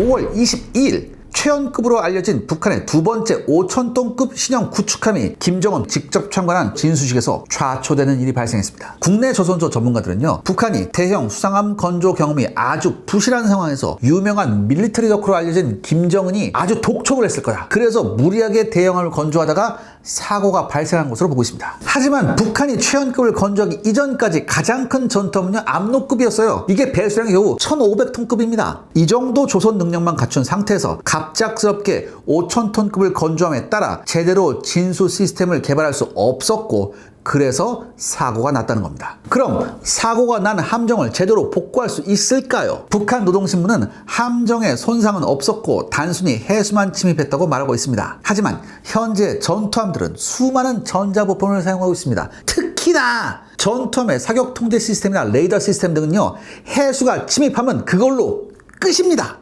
5월 22일 최연급으로 알려진 북한의 두 번째 5천톤급 신형 구축함이 김정은 직접 참관한 진수식에서 좌초되는 일이 발생했습니다. 국내 조선소 전문가들은요, 북한이 대형 수상함 건조 경험이 아주 부실한 상황에서 유명한 밀리터리 덕후로 알려진 김정은이 아주 독촉을 했을 거야. 그래서 무리하게 대형함을 건조하다가 사고가 발생한 것으로 보고 있습니다. 하지만 북한이 최연급을 건조하기 이전까지 가장 큰 전투함은요, 압록급이었어요. 이게 배수량이 겨우 1,500톤급입니다. 이 정도 조선 능력만 갖춘 상태에서 갑작스럽게 5,000톤급을 건조함에 따라 제대로 진수 시스템을 개발할 수 없었고 그래서 사고가 났다는 겁니다. 그럼 사고가 난 함정을 제대로 복구할 수 있을까요? 북한 노동신문은 함정에 손상은 없었고 단순히 해수만 침입했다고 말하고 있습니다. 하지만 현재 전투함들은 수많은 전자부품을 사용하고 있습니다. 특히나 전투함의 사격 통제 시스템이나 레이더 시스템 등은요 해수가 침입하면 그걸로 끝입니다.